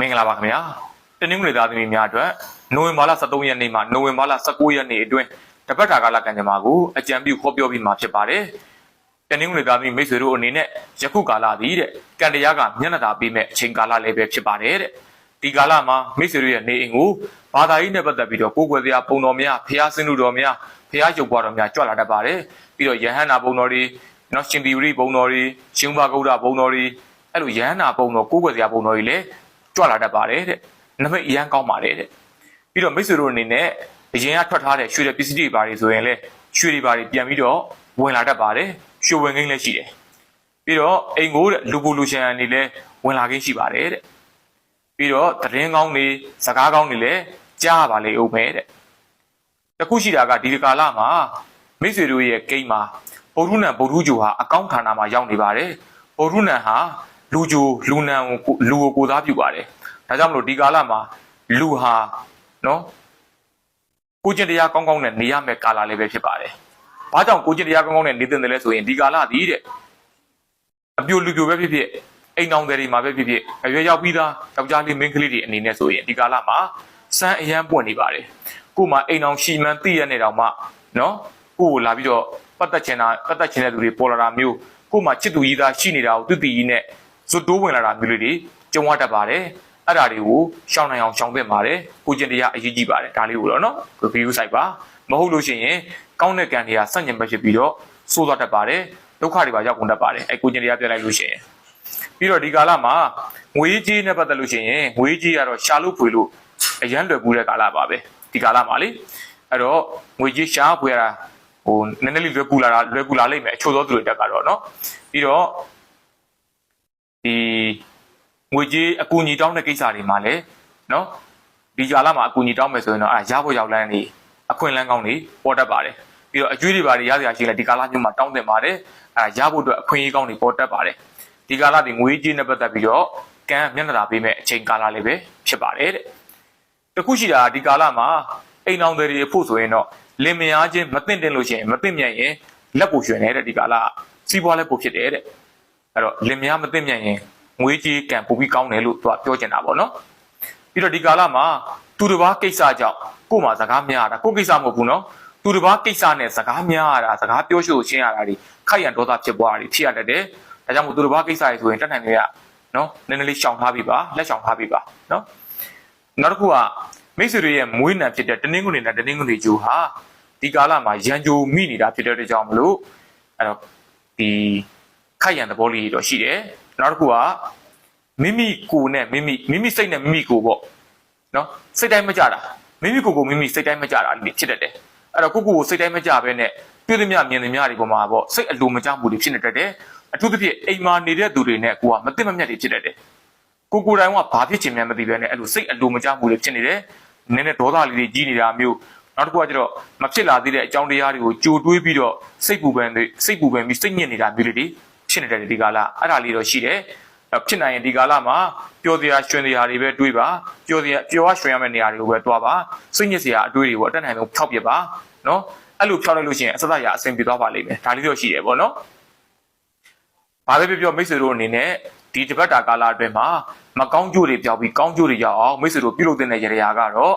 မင်္ဂလာပါခင်ဗျာတနင်္ဂနွေသားသမီးများအတွက်နိုဝင်ဘာလ23ရက်နေ့မှနိုဝင်ဘာလ19ရက်နေ့အတွင်းတပတ်တာကာလကံကြမ္မာကိုအကြံပြုခေါ်ပြောပြီးမှဖြစ်ပါတယ်တနင်္ဂနွေသားသမီးမိတ်ဆွေတို့အနေနဲ့ယခုကာလသည်တဲ့ကံတရားကမျက်နှာသာပေးမဲ့အချိန်ကာလလည်းပဲဖြစ်ပါတယ်တဲ့ဒီကာလမှာမိတ်ဆွေတို့ရဲ့နေအိမ်ကိုဘာသာရေးနဲ့ပတ်သက်ပြီးတော့ကိုယ်ွယ်တရားပုံတော်များဖျားစင်းလူတော်များဖျားရုပ်ပွားတော်များကြွလာတတ်ပါတယ်ပြီးတော့ယဟန္တာပုံတော်တွေနော်ရှင်သီဝရိပုံတော်တွေရှင်ဘာဂௌဒပုံတော်တွေအဲ့လိုယဟန္တာပုံတော်ကိုယ်ွယ်တရားပုံတော်တွေလည်း ကြွလာတတ်ပါတယ်တဲ့နမိတ်အရန်ကောင်းပါတယ်တဲ့ပြီးတော့မိတ်ဆွေတို့အနေနဲ့အရင်ကထွက်ထားတဲ့ရွှေတဲ့ပစ္စည်းတွေပါတွေဆိုရင်လည်းရွှေတွေပါတွေပြန်ပြီးတော့ဝင်လာတတ်ပါတယ်ရွှေဝင်ကိန်းလည်းရှိတယ်ပြီးတော့အိမ်ကိုတဲ့လူပူလူရှန်အနေနဲ့ဝင်လာကိန်းရှိပါတယ်တဲ့ပြီးတော့သတင်းကောင်းတွေစကားကောင်းတွေလည်းကြားပါလေဦးမယ်တဲ့တခုရှိတာကဒီကာလမှာမိတ်ဆွေတို့ရဲ့ကိန်းမှာဗုဒ္ဓနံဗုဒ္ဓဂျူဟာအကောင့်ဌာနမှာရောက်နေပါတယ်ဗုဒ္ဓနံဟာ လူဂျိုလူနံကိုလူကိုကိုစားပြုပါတယ်ဒါကြောင့်မလို့ဒီကာလမှာလူဟာနော်ကိုကျင့်တရားကောင်းကောင်းနဲ့နေရမယ့်ကာလလေးပဲဖြစ်ပါတယ်ဘာကြောင့်ကိုကျင့်တရားကောင်းကောင်းနဲ့နေသင့်တယ်လဲဆိုရင်ဒီကာလသည်တဲ့အပြိုလူပြိုပဲဖြစ်ဖြစ်အိမ်အောင်တွေမှာပဲဖြစ်ဖြစ်အရွယ်ရောက်ပြီးသားယောက်ျားလေးမိန်းကလေးတွေအနေနဲ့ဆိုရင်ဒီကာလမှာစမ်းအရန်ပွင့်နေပါတယ်ကို့မှာအိမ်အောင်ရှိမှန်းသိရနေတော့မှနော်ကို့ကိုလာပြီးတော့ပတ်သက်ချင်တာပတ်သက်ချင်တဲ့သူတွေပေါ်လာတာမျိုးကို့မှာချစ်သူကြီးသားရှိနေတာကိုသူတည်ကြီးနဲ့ ဇွတ်တိုးဝင်လာတာမျိုးလေးတွေကြုံရတတ်ပါတယ်အဲ့ဒါတွေကိုရှောင်းနိုင်အောင်ရှောင်းသင့်ပါတယ်ကိုကျင်တရားအရေးကြီးပါတယ်ဒါလေးကိုတော့နော်ဗီဒီယိုဆိုင်ပါမဟုတ်လို့ရှိရင်ကောင်းတဲ့ကံတွေကဆက်ညင်ပဲဖြစ်ပြီးတော့ဆိုးသွားတတ်ပါတယ်ဒုက္ခတွေပါရောက်ကုန်တတ်ပါတယ်အဲ့ကိုကျင်တရားပြလိုက်လို့ရှိရင်ပြီးတော့ဒီကာလမှာငွေကြေးနဲ့ပတ်သက်လို့ရှိရင်ငွေကြေးကတော့ရှာလို့ဖွေလို့အရန်လွယ်ကူတဲ့ကာလပါပဲဒီကာလမှာလေအဲ့တော့ငွေကြေးရှာဖွေရတာဟိုနည်းနည်းလေးလွယ်ကူလာတာလွယ်ကူလာလိမ့်မယ်အချို့သောသူတွေတက်ကတော့နော်ပြီးတော့ ဒီငွေကြေးအကူအညီတောင်းတဲ့ကိစ္စတွေမှာလည်းနော်ဒီကာလမှာအကူအညီတောင်းမယ်ဆိုရင်တော့အဲရဖို့ရောက်လန်းနေအခွင့်အလန်းကောင်းနေပေါ်တတ်ပါတယ်ပြီးတော့အကျွေးတွေပါတွေရစရာရှိရင်လည်းဒီကာလမျိုးမှာတောင်းတင်ပါတယ်အဲရဖို့အတွက်အခွင့်အရေးကောင်းတွေပေါ်တတ်ပါတယ်ဒီကာလဒီငွေကြေးနဲ့ပတ်သက်ပြီးတော့ကံမျက်နှာသာပေးမဲ့အချိန်ကာလလေးပဲဖြစ်ပါတယ်တဲ့တခုရှိတာဒီကာလမှာအိမ်အောင်တွေအဖို့ဆိုရင်တော့လင်မယားချင်းမသိမ့်တင်လို့ရှိရင်မသိမ့်မြန်ရင်လက်ကိုရွှင်နေတဲ့ဒီကာလစီးပွားလည်းပိုဖြစ်တယ်တဲ့ အဲ့တော့လင်မယားမသိမြတ်ရင်ငွေကြီးကံပိုပြီးကောင်းတယ်လို့သူကပြောချင်တာပေါ့နော်ပြီးတော့ဒီကာလမှာသူတစ်ပါးကိစ္စကြောင့်ကို့မှာစကားများရတာကို့ကိစ္စမဟုတ်ဘူးနော်သူတစ်ပါးကိစ္စနဲ့စကားများရတာစကားပြောဆိုရှင်းရတာတွေခိုက်ရန်ဒေါသဖြစ်ပွားတာတွေဖြစ်ရတတ်တယ်ဒါကြောင့်မို့သူတစ်ပါးကိစ္စတွေဆိုရင်တက်နိုင်တွေကနော်နည်းနည်းလေးရှောင်ထားပြီပါလက်ရှောင်ထားပြီပါနော်နောက်တစ်ခုကမိတ်ဆွေတွေရဲ့မွေးနံဖြစ်တဲ့တနင်္ဂနွေနဲ့တနင်္ဂနွေကျိုးဟာဒီကာလမှာရန်ကြိုမိနေတာဖြစ်တဲ့အတွက်ကြောင့်မလို့အဲ့တော့ဒီ ခိုက်ရန်သဘောလေးတော့ရှိတယ်နောက်တစ်ခုကမိမိကိုယ်နဲ့မိမိမိမိစိတ်နဲ့မိမိကိုယ်ပေါ့နော်စိတ်တိုင်းမကြတာမိမိကိုယ်ကိုမိမိစိတ်တိုင်းမကြတာလေးဖြစ်တတ်တယ်အဲ့တော့ကိုယ့်ကိုယ်ကိုစိတ်တိုင်းမကြဘဲနဲ့တွေ့သမျှမြင်သမျှတွေပေါ်မှာပေါ့စိတ်အလိုမကျမှုတွေဖြစ်နေတတ်တယ်အထူးသဖြင့်အိမ်မာနေတဲ့သူတွေနဲ့ကိုကမသိမမြတ်တွေဖြစ်တတ်တယ်ကိုကိုယ်တိုင်ကဘာဖြစ်ချင်မှန်းမသိဘဲနဲ့အဲ့လိုစိတ်အလိုမကျမှုတွေဖြစ်နေတယ်နည်းနည်းဒေါသလေးတွေကြီးနေတာမျိုးနောက်တစ်ခုကကျတော့မဖြစ်လာသေးတဲ့အကြောင်းတရားတွေကိုကြိုတွေးပြီးတော့စိတ်ပူပန်တွေစိတ်ပူပန်ပြီးစိတ်ညစ်နေတာမျိုးလေးတွေ ဖြစ်နေတယ်ဒီကာလအဲ့ဒါလေးတော့ရှိတယ်အဲ့ဖြစ်နိုင်ရင်ဒီကာလမှာပျော်စရာရွှင်စရာတွေပဲတွေးပါပျော်စရာပျော်ရရွှင်ရမယ့်နေရာတွေကိုပဲတွားပါစိတ်ညစ်စရာအတွေးတွေကိုအတက်နိုင်ဆုံးဖျောက်ပြပါနော်အဲ့လိုဖျောက်လိုက်လို့ရှိရင်အစစရာအဆင်ပြေသွားပါလိမ့်မယ်ဒါလေးတော့ရှိတယ်ပေါ့နော်ဘာပဲပြောပြောမိတ်ဆွေတို့အနေနဲ့ဒီတပတ်တာကာလအတွင်းမှာမကောင်းကျိုးတွေပြောက်ပြီးကောင်းကျိုးတွေရအောင်မိတ်ဆွေတို့ပြုလုပ်တဲ့ရရာကတော့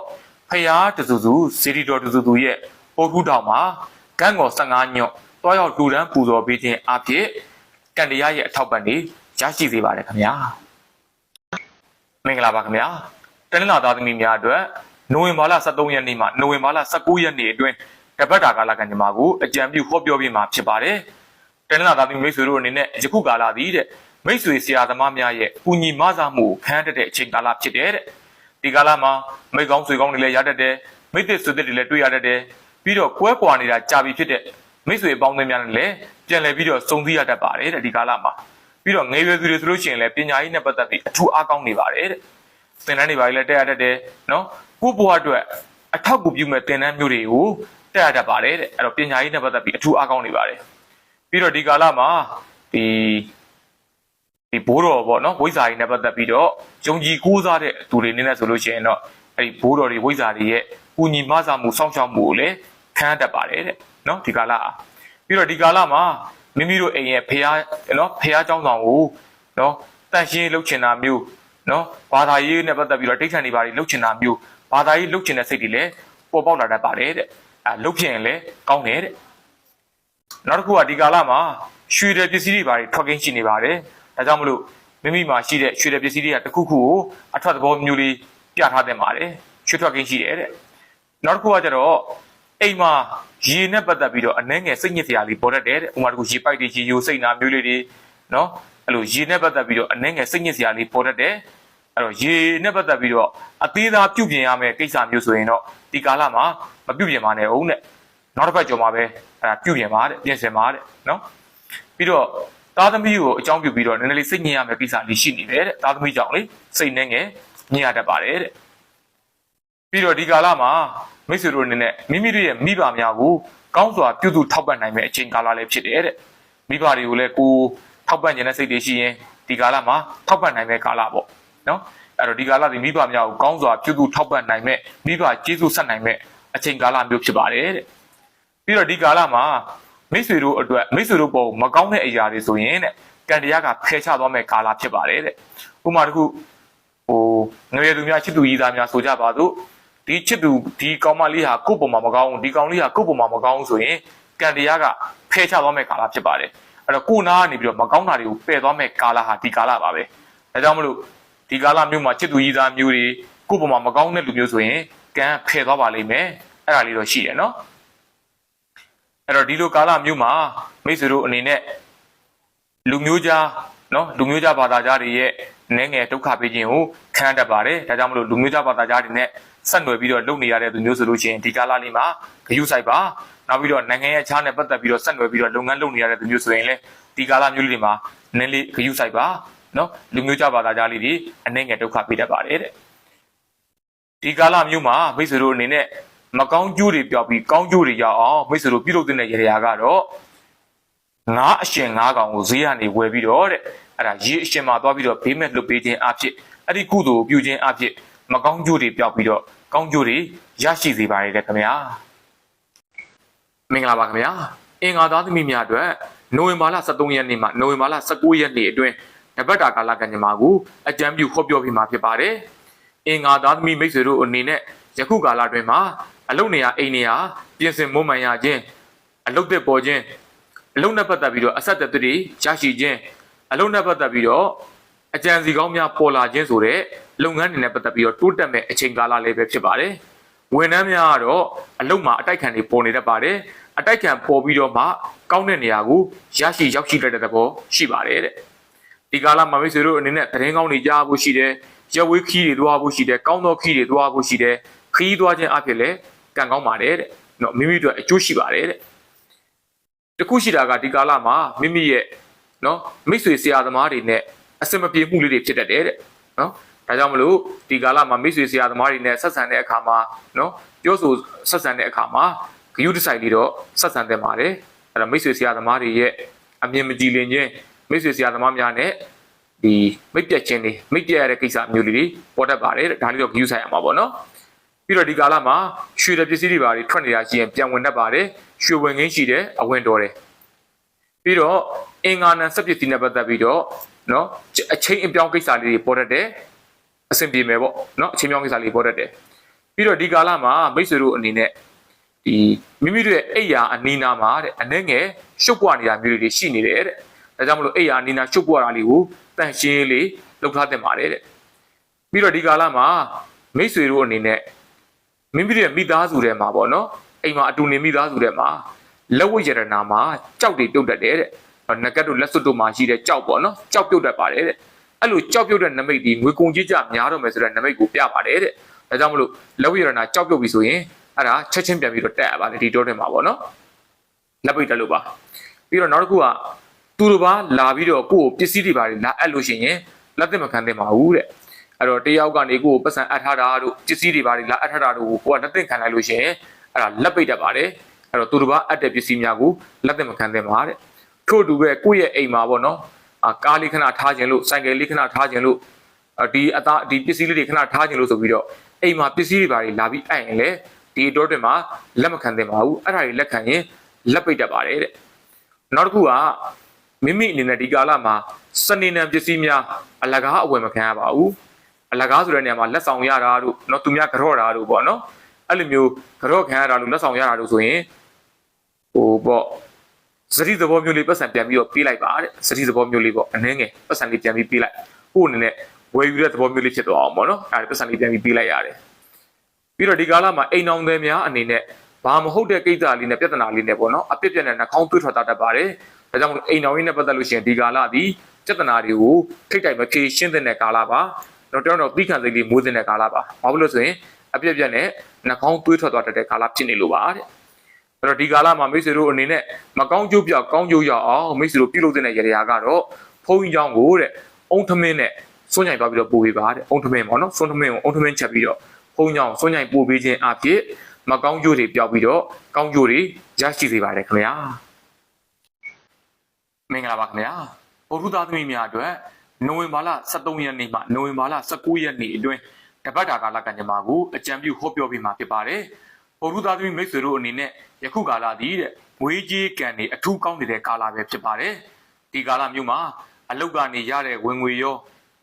ဖျားတစုစုစီရီတော်တစုစုရဲ့ပုတ်ခုတောင်မှာကန်းကော်15ညွတ်တွားရောက်လူတန်းပူဇော်ပေးခြင်းအဖြစ် ကံတရားရဲ့အထောက်ပံ့တွေရရှိစေပါတယ်ခင်ဗျာမင်္ဂလာပါခင်ဗျာတနင်္လာသားသမီးများအတွက်နိုဝင်ဘာလ23ရက်နေ့မှနိုဝင်ဘာလ19ရက်နေ့အတွင်းတပတ်တာကာလကံကြမ္မာကိုအကြံပြုဟောပြောပေးမှာဖြစ်ပါတယ်တနင်္လာသားသမီးမိတ်ဆွေတို့အနေနဲ့ယခုကာလသည်တဲ့မိတ်ဆွေဆရာသမားများရဲ့ပူညီမဆာမှုကိုခံရတဲ့အချိန်ကာလဖြစ်တယ်တဲ့ဒီကာလမှာမိတ်ကောင်းဆွေကောင်းတွေလည်းရတတ်တယ်မိတ်သစ်ဆွေသစ်တွေလည်းတွေ့ရတတ်တယ်ပြီးတော့ကွဲကွာနေတာကြာပြီဖြစ်တဲ့ မိတ်ဆွေအပေါင်းအသင်းများနဲ့လည်းပြန်လည်ပြီးတော့စုံစည်းရတတ်ပါတယ်တဲ့ဒီကာလမှာပြီးတော့ငယ်ရွယ်သူတွေဆိုလို့ရှိရင်လည်းပညာရေးနဲ့ပတ်သက်ပြီးအထူးအားကောင်းနေပါတယ်တဲ့သင်တန်းတွေပါလည်းတက်ရတတ်တယ်နော်ကိုယ့်ဘဝအတွက်အထောက်အကူပြုမဲ့သင်တန်းမျိုးတွေကိုတက်ရတတ်ပါတယ်တဲ့အဲ့တော့ပညာရေးနဲ့ပတ်သက်ပြီးအထူးအားကောင်းနေပါတယ်ပြီးတော့ဒီကာလမှာဒီဒီဘိုးတော်ပေါ့နော်ဝိဇ္ဇာတွေနဲ့ပတ်သက်ပြီးတော့ယုံကြည်ကိုးစားတဲ့သူတွေနေနဲ့ဆိုလို့ရှိရင်တော့အဲ့ဒီဘိုးတော်တွေဝိဇ္ဇာတွေရဲ့ကုညီမဆာမှုစောင့်ရှောက်မှုကိုလည်းခံရတတ်ပါတယ်တဲ့ နော်ဒီကာလအားပြီးတော့ဒီကာလမှာမိမိတို့အိမ်ရဲ့ဖះနော်ဖះเจ้าဆောင်ကိုနော်တန့်ရှင်းလုပ်ချင်တာမျိုး နော်ဘာသာရေးနဲ့ပတ်သက်ပြီးတော့ဒိဋ္ဌံတွေဘာတွေလှုပ်ချင်တာမျိုးဘာသာရေးလှုပ်ချင်တဲ့စိတ်တွေလည်းပေါ်ပေါက်လာတတ်ပါတယ်တဲ့အဲလှုပ်ဖြစ်ရင်လည်းကောင်းတယ်တဲ့နောက်တစ်ခုကဒီကာလမှာရွှေတဲ့ပစ္စည်းတွေဘာတွေထွက်ကင်းရှိနေပါတယ်ဒါကြောင့်မလို့မိမိမှာရှိတဲ့ရွှေတဲ့ပစ္စည်းတွေကတစ်ခုခုကိုအထွက်သဘောမျိုးလေးပြထားတဲ့ပါတယ်ရွှေထွက်ကင်းရှိတယ်တဲ့နောက်တစ်ခုကကျတော့ အိမ်မှာရေနဲ့ပတ်သက်ပြီးတော့အနှဲငယ်စိတ်ညစ်စရာလေးပေါ်တတ်တယ်တဲ့ဥပမာတစ်ခုရေပိုက်တွေရေယိုစိတ်နာမျိုးလေးတွေနော်အဲ့လိုရေနဲ့ပတ်သက်ပြီးတော့အနှဲငယ်စိတ်ညစ်စရာလေးပေါ်တတ်တယ်အဲ့တော့ရေနဲ့ပတ်သက်ပြီးတော့အသေးသားပြုတ်ပြင်ရမယ်ကိစ္စမျိုးဆိုရင်တော့ဒီကာလမှာမပြုတ်ပြင်ပါနဲ့ဦးနဲ့နောက်တစ်ဖက်ကြော်မှာပဲအဲ့ဒါပြုတ်ပြင်ပါတဲ့ပြင်ဆင်ပါတဲ့နော်ပြီးတော့သားသမီးကိုအကြောင်းပြုပြီးတော့နည်းနည်းလေးစိတ်ညစ်ရမယ်ကိစ္စလေးရှိနေတယ်တဲ့သားသမီးကြောင့်လေစိတ်နှဲငယ်ညစ်ရတတ်ပါတယ်တဲ့ ပြီးတော့ဒီကာလမှာမိတ်ဆွေတို့အနေနဲ့မိမိတို့ရဲ့မိဘများကိုကောင်းစွာပြုစုထောက်ပံ့နိုင်မယ့်အချိန်ကာလလည်းဖြစ်တယ်တဲ့မိဘတွေကိုလည်းကိုထောက်ပံ့ခြင်းတဲ့စိတ်တွေရှိရင်ဒီကာလမှာထောက်ပံ့နိုင်မယ့်ကာလပေါ့နော်အဲ့တော့ဒီကာလဒီမိဘများကိုကောင်းစွာပြုစုထောက်ပံ့နိုင်မယ့်မိဘကျေးဇူးဆက်နိုင်မယ့်အချိန်ကာလမျိုးဖြစ်ပါတယ်တဲ့ပြီးတော့ဒီကာလမှာမိတ်ဆွေတို့အတွက်မိတ်ဆွေတို့ပုံမကောင်းတဲ့အရာတွေဆိုရင်တဲ့ကံတရားကဖယ်ရှားသွားမယ့်ကာလဖြစ်ပါတယ်တဲ့ဥပမာတစ်ခုဟိုငွေသူများချစ်သူကြီးသားများဆိုကြပါစို့ ဒီချစ်သူဒီကောင်မလေးဟာကိုယ့်ပုံမှာမကောင်းဘူးဒီကောင်လေးဟာကိုယ့်ပုံမှာမကောင်းဘူးဆိုရင်ကံတရားကဖယ်ချသွားမဲ့ကာလဖြစ်ပါတယ်အဲ့တော့ကိုယ်နာကနေပြီးတော့မကောင်းတာတွေကိုပယ်သွားမဲ့ကာလဟာဒီကာလပါပဲဒါကြောင့်မလို့ဒီကာလမျိုးမှာချစ်သူကြီးသားမျိုးတွေကိုယ့်ပုံမှာမကောင်းတဲ့လူမျိုးဆိုရင်ကံဖယ်သွားပါလိမ့်မယ်အဲ့ဒါလေးတော့ရှိတယ်နော်အဲ့တော့ဒီလိုကာလမျိုးမှာမိတ်ဆွေတို့အနေနဲ့လူမျိုးကြားနော်လူမျိုးကြားဘာသာကြားတွေရဲ့နည်းငယ်ဒုက္ခပေးခြင်းကိုခံရတတ်ပါတယ်ဒါကြောင့်မလို့လူမျိုးကြားဘာသာကြားတွေနဲ့ ဆက်နွယ်ပြီးတော့လုပ်နေရတဲ့လူမျိုးဆိုလို့ရှိရင်ဒီကာလလေးမှာဂရုစိုက်ပါနောက်ပြီးတော့နိုင်ငံရဲ့ခြားနဲ့ပတ်သက်ပြီးတော့ဆက်နွယ်ပြီးတော့လုပ်ငန်းလုပ်နေရတဲ့လူမျိုးဆိုရင်လည်းဒီကာလမျိုးလေးတွေမှာနည်းလေးဂရုစိုက်ပါနော်လူမျိုးကြားဘာသာကြားလေးတွေအနည်းငယ်ဒုက္ခပေးတတ်ပါတယ်တဲ့ဒီကာလမျိုးမှာမိတ်ဆွေတို့အနေနဲ့မကောင်းကျိုးတွေပြောက်ပြီးကောင်းကျိုးတွေရအောင်မိတ်ဆွေတို့ပြုလုပ်တဲ့ရေရာကတော့ငါးအရှင်ငါးကောင်ကိုဈေးကနေဝယ်ပြီးတော့တဲ့အဲ့ဒါရေအရှင်မှာသွားပြီးတော့ဘေးမဲ့လွတ်ပေးခြင်းအဖြစ်အဲ့ဒီကုသိုလ်ကိုပြုခြင်းအဖြစ်မကောင်းကျိုးတွေပြောက်ပြီးတော့ ကောင်းကျိုးတွေရရှိစေပါရတဲ့ခင်ဗျာမင်္ဂလာပါခင်ဗျာအင်္ဂါသားသမီးများအတွက်နိုဝင်ဘာလ23ရက်နေ့မှနိုဝင်ဘာလ19ရက်နေ့အတွင်းတပတ်တာကာလကံကြမ္မာကိုအကြံပြုဟောပြောပြမှာဖြစ်ပါတယ်အင်္ဂါသားသမီးမိတ်ဆွေတို့အနေနဲ့ယခုကာလအတွင်းမှာအလုတ်နေရအိမ်နေရပြင်ဆင်မွမ်းမံရခြင်းအလုတ်သက်ပေါ်ခြင်းအလုံးနဲ့ပတ်သက်ပြီးတော့အဆက်အသွယ်တွေရရှိခြင်းအလုံးနဲ့ပတ်သက်ပြီးတော့ အကြံစီကောင်းများပေါ်လာခြင်းဆိုတဲ့လုပ်ငန်းတွေနဲ့ပတ်သက်ပြီးတော့တိုးတက်မဲ့အချိန်ကာလလေးပဲဖြစ်ပါတယ်။ဝန်ထမ်းများကတော့အလုံးမှာအတိုက်ခံတွေပေါ်နေတတ်ပါတယ်။အတိုက်ခံပေါ်ပြီးတော့မှကောင်းတဲ့နေရာကိုရရှိရောက်ရှိတတ်တဲ့သဘောရှိပါတယ်တဲ့။ဒီကာလမှာမိတ်ဆွေတို့အနေနဲ့သတင်းကောင်းတွေကြားဖို့ရှိတယ်။ရက်ဝေးခီးတွေသွားဖို့ရှိတယ်။ကောင်းသောခီးတွေသွားဖို့ရှိတယ်။ခီးသွားခြင်းအဖြစ်လည်းကံကောင်းပါတယ်တဲ့။နော်မိမိတို့အကျိုးရှိပါတယ်တဲ့။တခုရှိတာကဒီကာလမှာမိမိရဲ့နော်မိတ်ဆွေဆရာသမားတွေနဲ့ အစမပြေမှုလေးတွေဖြစ်တတ်တယ်တဲ့နော်ဒါကြောင့်မလို့ဒီကာလမှာမိတ်ဆွေဆရာသမားတွေနဲ့ဆက်ဆံတဲ့အခါမှာနော်ပြောဆိုဆက်ဆံတဲ့အခါမှာဂယုတဆိုင်လေးတော့ဆက်ဆံတဲ့ပါတယ်အဲ့တော့မိတ်ဆွေဆရာသမားတွေရဲ့အမြင်မကြည်လင်ခြင်းမိတ်ဆွေဆရာသမားများနဲ့ဒီမိတ်ပြက်ခြင်းတွေမိတ်ပြက်ရတဲ့ကိစ္စမျိုးလေးတွေပေါ်တတ်ပါတယ်တဲ့ဒါလေးတော့ဂယုဆိုင်ရမှာပေါ့နော်ပြီးတော့ဒီကာလမှာရွှေတဲ့ပစ္စည်းတွေပါတွေထွက်နေတာရှိရင်ပြန်ဝင်တတ်ပါတယ်ရွှေဝင်ငင်းရှိတယ်အဝင်တော်တယ်ပြီးတော့အင်္ဂါနံစက်ပစ္စည်းနဲ့ပတ်သက်ပြီးတော့ နော်အချိန်အပြောင်းကိစ္စလေးတွေပေါ်တတ်တယ်အဆင်ပြေမယ်ပေါ့နော်အချိန်ပြောင်းကိစ္စလေးပေါ်တတ်တယ်ပြီးတော့ဒီကာလမှာမိတ်ဆွေတို့အနေနဲ့ဒီမိမိတို့ရဲ့အိယာအနီးနာမှာတဲ့အနှဲငယ်ရှုပ်ပွားနေတာမျိုးတွေရှိနေတယ်တဲ့ဒါကြောင့်မလို့အိယာအနီးနာရှုပ်ပွားတာလေးကိုတန့်ရှင်းလေးလုပ်ထားတင်ပါတယ်တဲ့ပြီးတော့ဒီကာလမှာမိတ်ဆွေတို့အနေနဲ့မိမိတို့ရဲ့မိသားစုထဲမှာပေါ့နော်အိမ်မှာအတူနေမိသားစုထဲမှာလက်ဝတ်ရတနာမှာကြောက်တွေပြုတ်တတ်တယ်တဲ့ နဂတ်တို့လက်စွပ်တို့မှာရှိတဲ့ကြောက်ပေါ့နော်ကြောက်ပြုတ်တတ်ပါတယ်တဲ့အဲ့လိုကြောက်ပြုတ်တဲ့နမိတ်ဒီငွေကုန်ကြီးကြများတော့မယ်ဆိုတဲ့နမိတ်ကိုပြပါတယ်တဲ့ဒါကြောင့်မလို့လက်ဝတ်ရတနာကြောက်ပြုတ်ပြီဆိုရင်အဲ့ဒါချက်ချင်းပြန်ပြီးတော့တက်ရပါတယ်ဒီတော့ထဲမှာပေါ့နော်လက်ပိတ်တက်လို့ပါပြီးတော့နောက်တစ်ခုကသူတို့ပါလာပြီးတော့ကိုယ့်ကိုပစ္စည်းတွေပါလာအပ်လို့ရှိရင်လက်သက်မခံသင့်ပါဘူးတဲ့အဲ့တော့တယောက်ကနေကိုယ်ကိုပတ်စံအပ်ထားတာတို့ပစ္စည်းတွေဘာတွေလာအပ်ထားတာတို့ကိုကိုကလက်သင့်ခံလိုက်လို့ရှိရင်အဲ့ဒါလက်ပိတ်တတ်ပါတယ်အဲ့တော့သူတို့ဘာအပ်တဲ့ပစ္စည်းများကိုလက်သင့်မခံသင့်ပါတဲ့ ထို့တူပဲကိုယ့်ရဲ့အိမ်မှာပေါ့နော်အာကားလေးခဏထားခြင်းလို့ဆိုင်ကယ်လေးခဏထားခြင်းလို့အာဒီအသားဒီပစ္စည်းလေးတွေခဏထားခြင်းလို့ဆိုပြီးတော့အိမ်မှာပစ္စည်းတွေဘာတွေလာပြီးအပ်ရင်လေဒီတော့တွေမှာလက်မခံသင့်ပါဘူးအဲ့ဒါတွေလက်ခံရင်လက်ပိတ်တတ်ပါတယ်တဲ့နောက်တစ်ခုကမိမိအနေနဲ့ဒီကာလမှာစနေနံပစ္စည်းများအလကားအဝယ်မခံရပါဘူး အလကားဆိုတဲ့နေရာမှာလက်ဆောင်ရတာတို့เนาะသူများကြော့တာတို့ပေါ့နော်အဲ့လိုမျိုးကြော့ခံရတာလို့လက်ဆောင်ရတာတို့ဆိုရင်ဟိုပေါ့ စတိသဘောမျိုးလေးပတ်စံပြန်ပြီးတော့ပြေးလိုက်ပါတဲ့စတိသဘောမျိုးလေးပေါ့အနှင်းငယ်ပတ်စံလေးပြန်ပြီးပြေးလိုက်ကို့အနေနဲ့ဝယ်ယူတဲ့သဘောမျိုးလေးဖြစ်သွားအောင်ပေါ့နော်အဲ့ဒါပတ်စံလေးပြန်ပြီးပြေးလိုက်ရတယ်ပြီးတော့ဒီကာလမှာအိမ်အောင်သည်များအနေနဲ့ဘာမဟုတ်တဲ့ကိစ္စလေးနဲ့ပြဿနာလေးနဲ့ပေါ့နော်အပြစ်ပြက်နဲ့နှာခေါင်းသွေးထွက်တာတတ်ပါတယ်ဒါကြောင့်မလို့အိမ်အောင်ရင်းနဲ့ပတ်သက်လို့ရှိရင်ဒီကာလသည်ပြဿနာတွေကိုထိတ်တိုက်မဖြေရှင်းတဲ့ကာလပါတော့တော်တော်ပြီးခံစိတ်လေးမိုးတဲ့ကာလပါဘာလို့လဲဆိုရင်အပြစ်ပြက်နဲ့နှာခေါင်းသွေးထွက်သွားတတ်တဲ့ကာလဖြစ်နေလို့ပါတဲ့ အဲ့တော့ဒီကာလမှာမိတ်ဆွေတို့အနေနဲ့မကောင်းကျိုးပြကောင်းကျိုးရအောင်မိတ်ဆွေတို့ပြုလုပ်တဲ့ရတရားကတော့ဖုန်းကြီးကြောင်းကိုတဲ့အုံထမင်းနဲ့စွန့်ညိုင်သွားပြီးတော့ပို့ပေးပါတဲ့အုံထမင်းပေါ့နော်စွန့်ထမင်းကိုအုံထမင်းချက်ပြီးတော့ဖုန်းကြောင်းစွန့်ညိုင်ပို့ပေးခြင်းအဖြစ်မကောင်းကျိုးတွေပြောက်ပြီးတော့ကောင်းကျိုးတွေရရှိစေပါတယ်ခင်ဗျာမင်္ဂလာပါခင်ဗျာဗုဒ္ဓသားသမီးများအတွက်နိုဝင်ဘာလ23ရက်နေ့မှနိုဝင်ဘာလ19ရက်နေ့အတွင်းတပတ်တာကာလကံကြမ္မာကိုအကြံပြုဟောပြောပေးမှာဖြစ်ပါတယ်။ ဘုရုသားသမီးမိတ်ဆွေတို့အနေနဲ့ယခုကာလသည်တဲ့ငွေကြေးကံတွေအထူးကောင်းနေတဲ့ကာလပဲဖြစ်ပါတယ်ဒီကာလမျိုးမှာအလုတ်ကနေရတဲ့ဝင်ငွေရော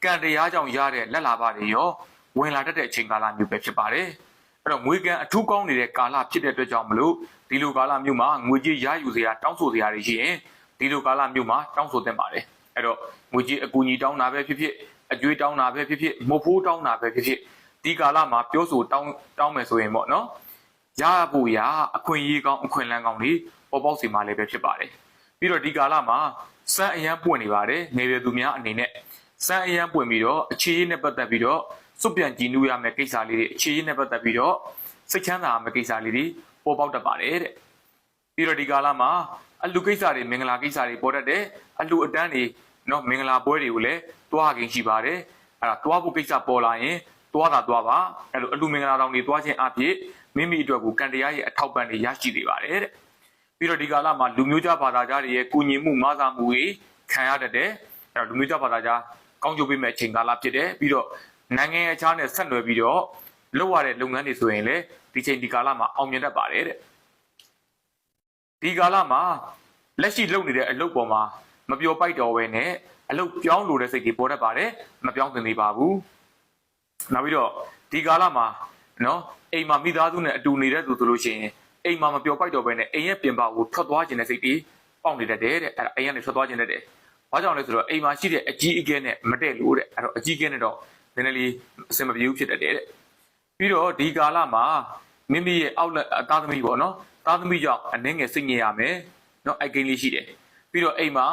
ကံတရားကြောင့်ရတဲ့လက်လာပါတွေရောဝင်လာတတ်တဲ့အချိန်ကာလမျိုးပဲဖြစ်ပါတယ်အဲ့တော့ငွေကံအထူးကောင်းနေတဲ့ကာလဖြစ်တဲ့အတွက်ကြောင့်မလို့ဒီလိုကာလမျိုးမှာငွေကြေးရယူစရာတောင်းဆိုစရာတွေရှိရင်ဒီလိုကာလမျိုးမှာတောင်းဆိုသင့်ပါတယ်အဲ့တော့ငွေကြေးအကူအညီတောင်းတာပဲဖြစ်ဖြစ်အကျွေးတောင်းတာပဲဖြစ်ဖြစ်မဟုတ်ဖိုးတောင်းတာပဲဖြစ်ဖြစ်ဒီကာလမှာပြောဆိုတောင်းတောင်းမယ်ဆိုရင်ပေါ့နော် ရဖို့ရအခွင့်အရေးကောင်းအခွင့်အလမ်းကောင်းတွေပေါ်ပေါက်စေမှာလည်းပဲဖြစ်ပါတယ်ပြီးတော့ဒီကာလမှာစမ်းအရန်ပွင့်နေပါတယ်နေရသူများအနေနဲ့စမ်းအရန်ပွင့်ပြီးတော့အခြေရေးနဲ့ပတ်သက်ပြီးတော့စွန့်ပြန်ကြည်နူးရမယ့်ကိစ္စလေးတွေအခြေရေးနဲ့ပတ်သက်ပြီးတော့စိတ်ချမ်းသာရမယ့်ကိစ္စလေးတွေပေါ်ပေါက်တတ်ပါတယ်တဲ့ပြီးတော့ဒီကာလမှာအလူကိစ္စတွေမင်္ဂလာကိစ္စတွေပေါ်တတ်တယ်အလူအတန်းတွေနော်မင်္ဂလာပွဲတွေကိုလည်းတွားခင်ရှိပါတယ်အဲ့ဒါတွားဖို့ကိစ္စပေါ်လာရင်တွားတာတွားပါအဲ့လိုအလူမင်္ဂလာတောင်တွေတွားခြင်းအဖြစ် မိမိအတွက်ကိုကံတရားရဲ့အထောက်ပံ့တွေရရှိနေပါတယ်တဲ့ပြီးတော့ဒီကာလမှာလူမျိုးကြားဘာသာကြားတွေရဲ့ကုညီမှုမဆာမှုတွေခံရတတ်တယ်အဲ့တော့လူမျိုးကြားဘာသာကြားကောင်းကျိုးပေးမဲ့အချိန်ကာလဖြစ်တယ်ပြီးတော့နိုင်ငံရဲ့အခြားနဲ့ဆက်နွယ်ပြီးတော့လုပ်ရတဲ့လုပ်ငန်းတွေဆိုရင်လည်းဒီချိန်ဒီကာလမှာအောင်မြင်တတ်ပါတယ်တဲ့ဒီကာလမှာလက်ရှိလုပ်နေတဲ့အလုပ်ပေါ်မှာမပျော်ပိုက်တော်ပဲနဲ့အလုပ်ပြောင်းလို့တဲ့စိတ်ကြီးပေါ်တတ်ပါတယ်မပြောင်းသင့်သေးပါဘူးနောက်ပြီးတော့ဒီကာလမှာ နော်အိမ်မှာမိသားစုနဲ့အတူနေတဲ့သူဆိုလို့ရှိရင်အိမ်မှာမပျော်ပိုက်တော့ဘဲနဲ့အိမ်ရဲ့ပြင်ပကိုထွက်သွားခြင်းတဲ့စိတ်ကြီးပေါက်နေတတ်တယ်တဲ့အဲ့ဒါအိမ်ကနေထွက်သွားခြင်းတတ်တယ်။ဘာကြောင့်လဲဆိုတော့အိမ်မှာရှိတဲ့အကြီးအကဲနဲ့မတည့်လို့တဲ့အဲ့တော့အကြီးအကဲနဲ့တော့နည်းနည်းလေးအဆင်မပြေဘူးဖြစ်တတ်တယ်တဲ့။ပြီးတော့ဒီကာလမှာမိမိရဲ့အောက်လက်အသားသမီးပေါ့နော်။သားသမီးကြောင့်အနှင်းငယ်စိတ်ငြိမ်ရမယ်။နော်အိုက်ကိန်းလေးရှိတယ်။ပြီးတော့အိမ်မှာ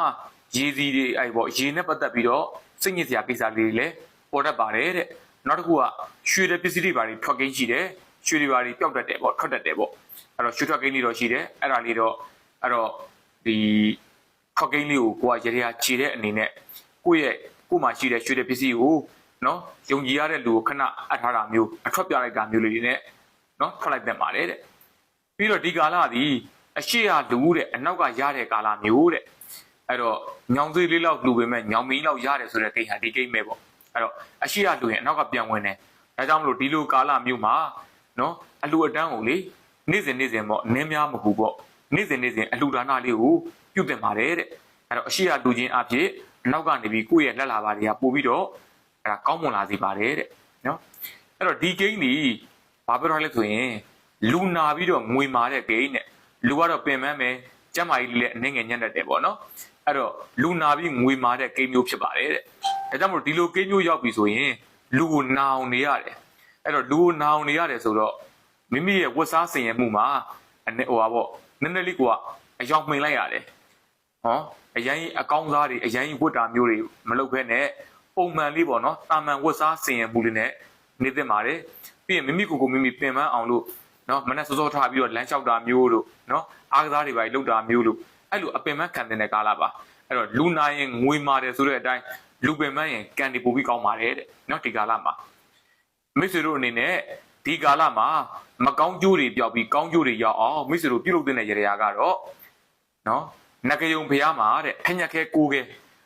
ရေစီတွေအဲ့ပေါ့ရေနဲ့ပတ်သက်ပြီးတော့စိတ်ညစ်စရာကိစ္စလေးတွေလည်းပေါ်တတ်ပါတယ်တဲ့။ နောက်တစ်ခုကရွှေတဲ့ပစ္စည်းတွေပါတွေထွက်ကိန်းရှိတယ်။ရွှေတွေပါတွေပျောက်တတ်တယ်ပေါ့ထွက်တတ်တယ်ပေါ့။အဲ့တော့ရွှေထွက်ကိန်းလေးတော့ရှိတယ်။အဲ့ဒါလေးတော့အဲ့တော့ဒီထွက်ကိန်းလေးကိုကိုကရေရခြေတဲ့အနေနဲ့ကိုယ့်ရဲ့ကိုယ်မှာရှိတဲ့ရွှေတဲ့ပစ္စည်းကိုနော်ယုံကြည်ရတဲ့လူကိုခဏအပ်ထားတာမျိုးအထွက်ပြလိုက်တာမျိုးလေးတွေနဲ့နော်ထွက်လိုက်တတ်ပါတယ်တဲ့။ပြီးတော့ဒီကာလသည်အရှိရလူတဲ့အနောက်ကရတဲ့ကာလမျိုးတဲ့။အဲ့တော့ညောင်သေးလေးလောက်လူပေမဲ့ညောင်မင်းလောက်ရတယ်ဆိုတဲ့ကိန်းဟာဒီကိန်းပဲပေါ့။ အဲ့တော့အရှိရလူရင်အနောက်ကပြန်ဝင်တယ်။ဒါကြောင့်မလို့ဒီလိုကာလမျိုးမှာနော်အလူအတန်းကိုလေနေ့စဉ်နေ့စဉ်ပေါ့နင်းများမဟုတ်ပေါ့နေ့စဉ်နေ့စဉ်အလူဒါနလေးကိုပြုတ်တင်ပါတယ်တဲ့။အဲ့တော့အရှိရလူချင်းအဖြစ်နောက်ကနေပြီးကိုယ့်ရဲ့လက်လာပါတွေကပို့ပြီးတော့အဲ့ဒါကောင်းမွန်လာစေပါတယ်တဲ့နော်။အဲ့တော့ဒီကိန်းဒီဘာပြောရလဲဆိုရင်လူနာပြီးတော့ငွေမာတဲ့ကိန်းနဲ့လူကတော့ပင်ပန်းမယ်ကျမ်းမာကြီးလေးလည်းအနေငယ်ညံ့တတ်တယ်ပေါ့နော်အဲ့တော့လူနာပြီးငွေမာတဲ့ကိန်းမျိုးဖြစ်ပါတယ်တဲ့ ဒါကြောင့်မို့ဒီလိုကိန်းမျိုးရောက်ပြီဆိုရင်လူကိုနာအောင်နေရတယ်အဲ့တော့လူကိုနာအောင်နေရတယ်ဆိုတော့မိမိရဲ့ဝတ်စားဆင်ရမှုမှာအနေဟိုပါပေါ့နည်းနည်းလေးကအယောင်မှင်လိုက်ရတယ်ဟောအရင်အကောင်းစားတွေအရင်ဝတ်တာမျိုးတွေမလုပ်ဘဲနဲ့ပုံမှန်လေးပေါ့နော်တာမန်ဝတ်စားဆင်ရမှုလေးနဲ့နေသင့်ပါတယ်ပြီးရင်မိမိကိုယ်ကိုမိမိပင်ပန်းအောင်လို့နော်မနဲ့စောစောထားပြီးတော့လမ်းလျှောက်တာမျိုးလို့နော်အားကစားတွေပါလုပ်တာမျိုးလို့အဲ့လိုအပင်ပန်းခံတဲ့ကာလပါအဲ့တော့လူနာရင်ငွေမာတယ်ဆိုတဲ့အတိုင်း လူပင်ပန်းရင်ကန်ဒီပို့ပြီးကောင်းပါတယ်တဲ့နော်ဒီကာလမှာမိတ်ဆွေတို့အနေနဲ့ဒီကာလမှာမကောင်းကျိုးတွေပြောက်ပြီးကောင်းကျိုးတွေရောက်အောင်မိတ်ဆွေတို့ပြုလုပ်တဲ့ရေရာကတော့နော်နဂယုံဖျားမှာတဲ့ထညက်ခဲကိုခဲ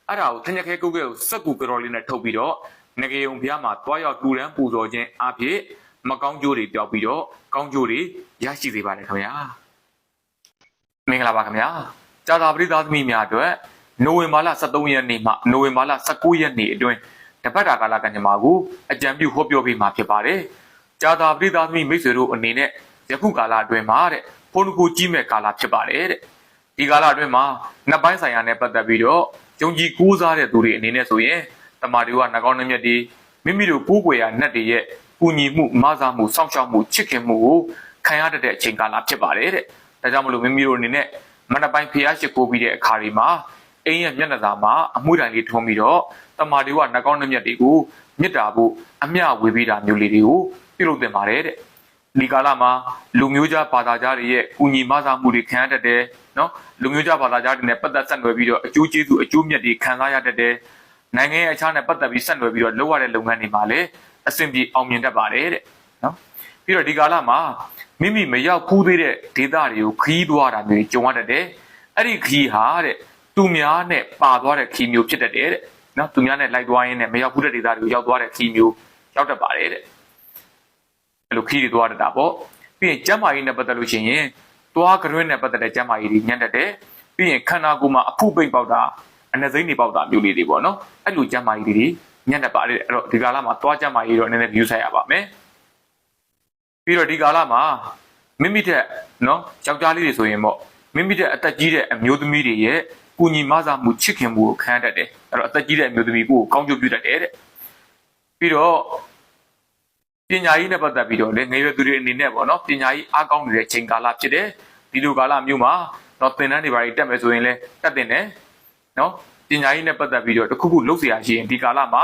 အဲ့ဒါကိုထညက်ခဲကိုခဲကိုစက်ကူကတော်လေးနဲ့ထုတ်ပြီးတော့ငကေယုံဖျားမှာတွားရောက်တူတန်းပူဇော်ခြင်းအဖြစ်မကောင်းကျိုးတွေပြောက်ပြီးတော့ကောင်းကျိုးတွေရရှိစေပါတယ်ခင်ဗျာမင်္ဂလာပါခင်ဗျာကြာသာပရိသတ်သမီးများအတွက် နိုဝင်ဘာလ23ရက်နေ့မှနိုဝင်ဘာလ19ရက်နေ့အတွင်းတပတ်တာကာလကံကြမ္မာကိုအကြံပြုဟောပြောပေးမှာဖြစ်ပါတယ်။ကြာသာပရိသသမီမိတ်ဆွေတို့အနေနဲ့ယခုကာလအတွင်းမှာတဲ့ဖုန်းကိုကြီးမဲ့ကာလဖြစ်ပါတယ်တဲ့။ဒီကာလအတွင်းမှာနှစ်ပိုင်းဆိုင်ရာနဲ့ပတ်သက်ပြီးတော့ယုံကြည်ကိုးစားတဲ့သူတွေအနေနဲ့ဆိုရင်တမာတွေကနှကောင်းနှမျက်တွေမိမိတို့ကိုးကွယ်ရာနတ်တွေရဲ့ကူညီမှုမဆာမှုစောင့်ရှောက်မှုချစ်ခင်မှုကိုခံရတတ်တဲ့အချိန်ကာလဖြစ်ပါတယ်တဲ့။ဒါကြောင့်မလို့မိမိတို့အနေနဲ့မနက်ပိုင်းဖျားရှိခိုးပြီးတဲ့အခါဒီမှာ အိမ်ရဲ့မျက်နှာသာမှာအမှုတိုင်လေးထုံးပြီးတော့တမာတွေကနှကောင်းနှမျက်တွေကိုမြစ်တာဖို့အမျှဝေပေးတာမျိုးလေးတွေကိုပြုလုပ်တင်ပါတယ်တဲ့။ဒီကာလမှာလူမျိုးကြားဘာသာကြားတွေရဲ့ကူညီမဆာမှုတွေခံရတတ်တယ်နော်လူမျိုးကြားဘာသာကြားတွေနဲ့ပတ်သက်ဆက်နွယ်ပြီးတော့အကျိုးကျေးဇူးအကျိုးမြတ်တွေခံစားရတတ်တယ်နိုင်ငံရဲ့အခြားနဲ့ပတ်သက်ပြီးဆက်နွယ်ပြီးတော့လုပ်ရတဲ့လုပ်ငန်းတွေမှာလည်းအဆင်ပြေအောင်မြင်တတ်ပါတယ်တဲ့နော်ပြီးတော့ဒီကာလမှာမိမိမရောက်ဖူးသေးတဲ့ဒေသတွေကိုခီးသွားတာမျိုးကြုံရတတ်တယ်အဲ့ဒီခီးဟာတဲ့ သူများနဲ့ပါသွားတဲ့ခီးမျိုးဖြစ်တတ်တယ်တဲ့နော်သူများနဲ့လိုက်သွားရင်းနဲ့မရောက်ဖူးတဲ့ဒေသတွေကိုရောက်သွားတဲ့ခီးမျိုးရောက်တတ်ပါတယ်တဲ့အဲ့လိုခီးတွေသွားတတ်တာပေါ့ပြီးရင်ကျမ်းမာရေးနဲ့ပတ်သက်လို့ရှိရင်သွားကရွင်းနဲ့ပတ်သက်တဲ့ကျမ်းမာရေးတွေညံ့တတ်တယ်ပြီးရင်ခန္ဓာကိုယ်မှာအဖုပိတ်ပေါက်တာအနှစိမ့်တွေပေါက်တာမျိုးလေးတွေပေါ့နော်အဲ့လိုကျမ်းမာရေးတွေညံ့တတ်ပါတယ်အဲ့တော့ဒီကာလမှာသွားကျမ်းမာရေးတော့နည်းနည်း view ဆိုင်ရပါမယ်ပြီးတော့ဒီကာလမှာမိမိတဲ့နော်ယောက်ျားလေးတွေဆိုရင်ပေါ့မိမိတဲ့အသက်ကြီးတဲ့အမျိုးသမီးတွေရဲ့ ကုညီမဆာမှုချစ်ခင်မှုကိုခံရတတ်တယ်အဲ့တော့အသက်ကြီးတဲ့အမျိုးသမီးကိုကောင်းကျိုးပြုတတ်တယ်တဲ့ပြီးတော့ ပညာရေးနဲ့ပတ်သက်ပြီးတော့လေငယ်ရွယ်သူတွေအနေနဲ့ပေါ့နော်ပညာရေးအားကောင်းနေတဲ့ချိန်ကာလဖြစ်တယ်ဒီလိုကာလမျိုးမှာတော့သင်တန်းတွေဘာတွေတက်မယ်ဆိုရင်လည်းတက်တင်တယ်နော်ပညာရေးနဲ့ပတ်သက်ပြီးတော့တစ်ခုခုလုပ်เสียရရှိရင်ဒီကာလမှာ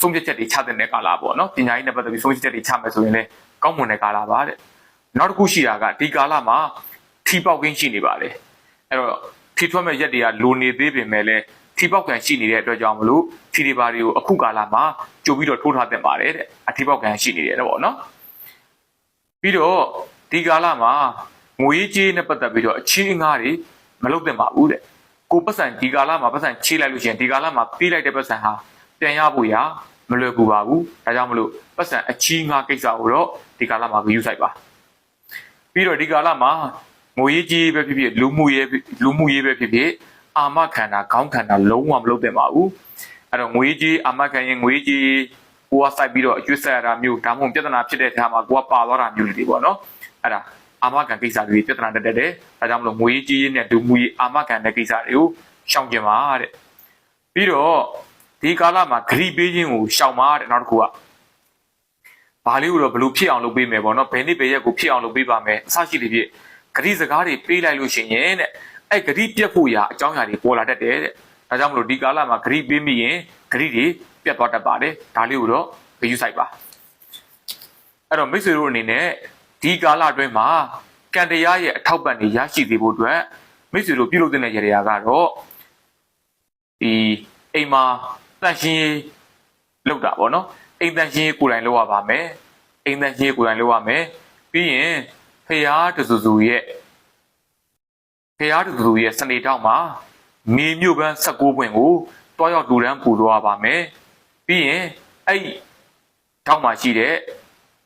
ဆုံးဖြတ်ချက်တွေချတဲ့ကာလပေါ့နော်ပညာရေးနဲ့ပတ်သက်ပြီးဆုံးဖြတ်ချက်တွေချမယ်ဆိုရင်လည်းကောင်းမွန်တဲ့ကာလပါတဲ့နောက်တစ်ခုရှိတာကဒီကာလမှာထီပေါက်ကင်းရှိနေပါလေအဲ့တော့ ထီထွက်မဲ့ရက်တွေကလိုနေသေးပင်မဲ့လည်းထီပေါက်ကန်ရှိနေတဲ့အတွက်ကြောင့်မလို့ထီတွေပါတွေကိုအခုကာလမှာကြိုပြီးတော့ထိုးထားတင်ပါတယ်တဲ့အထီပေါက်ကန်ရှိနေတယ်ပေါ့နော်ပြီးတော့ဒီကာလမှာငွေကြေးနဲ့ပတ်သက်ပြီးတော့အခြေအငှားတွေမလုပ်သင့်ပါဘူးတဲ့ကိုပတ်စံဒီကာလမှာပတ်စံချေးလိုက်လို့ရှိရင်ဒီကာလမှာပေးလိုက်တဲ့ပတ်စံဟာပြန်ရဖို့ရမလွယ်ကူပါဘူးဒါကြောင့်မလို့ပတ်စံအချီးငှားကိစ္စကိုတော့ဒီကာလမှာဂရုစိုက်ပါပြီးတော့ဒီကာလမှာ ငွေကြေးပဲဖြစ်ဖြစ်လူမှုရေးလူမှုရေးပဲဖြစ်ဖြစ်အာမခန္ဓာခေါင်းခန္ဓာလုံးဝမလုပ်သင့်ပါဘူးအဲ့တော့ငွေကြေးအာမခံရင်ငွေကြေးကိုကစိုက်ပြီးတော့အကျွတ်ဆက်ရတာမျိုးဒါမှမဟုတ်ပြဿနာဖြစ်တဲ့အခါမှာကိုကပါသွားတာမျိုးတွေပေါ့နော်အဲ့ဒါအာမခံကိစ္စတွေပြဿနာတက်တက်တယ်ဒါကြောင့်မလို့ငွေကြီးကြီးနဲ့ဒူမူကြီးအာမခံတဲ့ကိစ္စတွေကိုရှောင်ကျင်ပါတဲ့ပြီးတော့ဒီကာလမှာဂရိပေးခြင်းကိုရှောင်ပါတဲ့နောက်တစ်ခုကဘာလေးကိုတော့ဘလို့ဖြစ်အောင်လုပ်ပေးမယ်ပေါ့နော်ဘယ်နေ့ဘယ်ရက်ကိုဖြစ်အောင်လုပ်ပေးပါမယ်အစရှိတွေဖြစ် ဂရိစကားတွေပေးလိုက်လို့ရှိရင်တဲ့အဲ့ဂရိပြတ်ဖို့ရာအကြောင်းအရာတွေပေါ်လာတတ်တယ်တဲ့ဒါကြောင့်မလို့ဒီကာလမှာဂရိပေးမိရင်ဂရိတွေပြတ်သွားတတ်ပါတယ်ဒါလေးကိုတော့ဂရုစိုက်ပါအဲ့တော့မိတ်ဆွေတို့အနေနဲ့ဒီကာလအတွင်းမှာကံတရားရဲ့အထောက်ပံ့တွေရရှိစေဖို့အတွက်မိတ်ဆွေတို့ပြုလုပ်တဲ့နေရာကတော့ဒီအိမ်မှာတန့်ရှင်းရေးလုပ်တာပေါ့နော်အိမ်တန့်ရှင်းရေးကိုယ်တိုင်လုပ်ရပါမယ်အိမ်တန့်ရှင်းရေးကိုယ်တိုင်လုပ်ရမယ်ပြီးရင် ဖရာတဆူဆူရဲ့ဖရာတဆူဆူရဲ့စနေတောက်မှာမြေမြို့ပန်း16ပွင့်ကိုတွားရောက်လူရန်ပူလို့ရပါမယ်ပြီးရင်အဲ့ဒီတောက်မှာရှိတဲ့